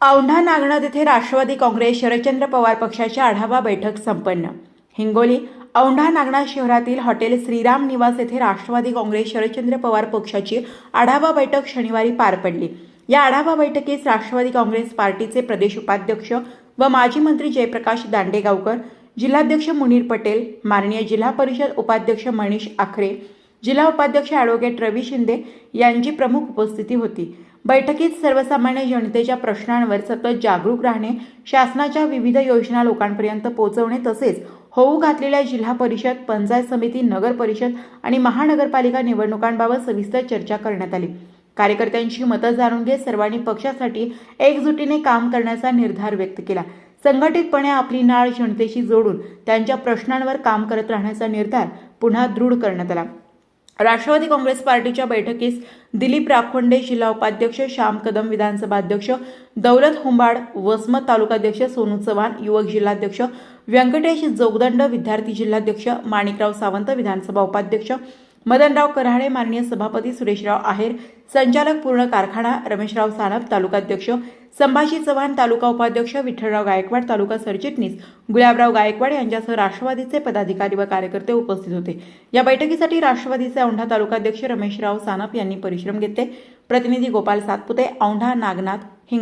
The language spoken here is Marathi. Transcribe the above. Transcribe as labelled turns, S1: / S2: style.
S1: औंढा नागनाथ येथे राष्ट्रवादी काँग्रेस शरदचंद्र पवार पक्षाची आढावा बैठक संपन्न. हिंगोली औंढा नागनाथ शहरातील हॉटेल श्रीराम निवास येथे राष्ट्रवादी काँग्रेस शरदचंद्र पवार पक्षाची आढावा बैठक शनिवारी पार पडली. या आढावा बैठकीस राष्ट्रवादी काँग्रेस पार्टीचे प्रदेश उपाध्यक्ष व माजी मंत्री जयप्रकाश दांडेगावकर जिल्हाध्यक्ष मुनीर पटेल माननीय जिल्हा परिषद उपाध्यक्ष मनीष आखरे जिल्हा उपाध्यक्ष ॲडव्होकेट रवी शिंदे यांची प्रमुख उपस्थिती होती. बैठकीत सर्वसामान्य जनतेच्या प्रश्नांवर सतत जागरूक राहणे शासनाच्या विविध योजना लोकांपर्यंत पोहोचवणे तसेच होऊ घातलेल्या जिल्हा परिषद पंचायत समिती नगर परिषद आणि महानगरपालिका निवडणुकांबाबत सविस्तर चर्चा करण्यात आली. कार्यकर्त्यांची मतं जाणून घेत सर्वांनी पक्षासाठी एकजुटीने काम करण्याचा निर्धार व्यक्त केला. संघटितपणे आपली नाळ जनतेशी जोडून त्यांच्या प्रश्नांवर काम करत राहण्याचा निर्धार पुन्हा दृढ करण्यात आला. राष्ट्रवादी काँग्रेस पार्टीच्या बैठकीस दिलीप राखोंडे जिल्हा उपाध्यक्ष श्याम कदम विधानसभा अध्यक्ष दौलत होंबाड वसमत तालुकाध्यक्ष सोनू चव्हाण युवक जिल्हाध्यक्ष व्यंकटेश जोगदंड विद्यार्थी जिल्हाध्यक्ष माणिकराव सावंत विधानसभा उपाध्यक्ष मदनराव कराळे माननीय सभापती सुरेशराव आहेर संचालक पूर्ण कारखाना रमेशराव सानप तालुकाध्यक्ष संभाजी चव्हाण तालुका उपाध्यक्ष विठ्ठलराव गायकवाड तालुका सरचिटणीस गुलाबराव गायकवाड यांच्यासह राष्ट्रवादीचे पदाधिकारी व कार्यकर्ते उपस्थित होते. या बैठकीसाठी राष्ट्रवादीचे औंढा तालुकाध्यक्ष रमेशराव सानप यांनी परिश्रम घेतले. प्रतिनिधी गोपाल सातपुते औंढा नागनाथ हिंग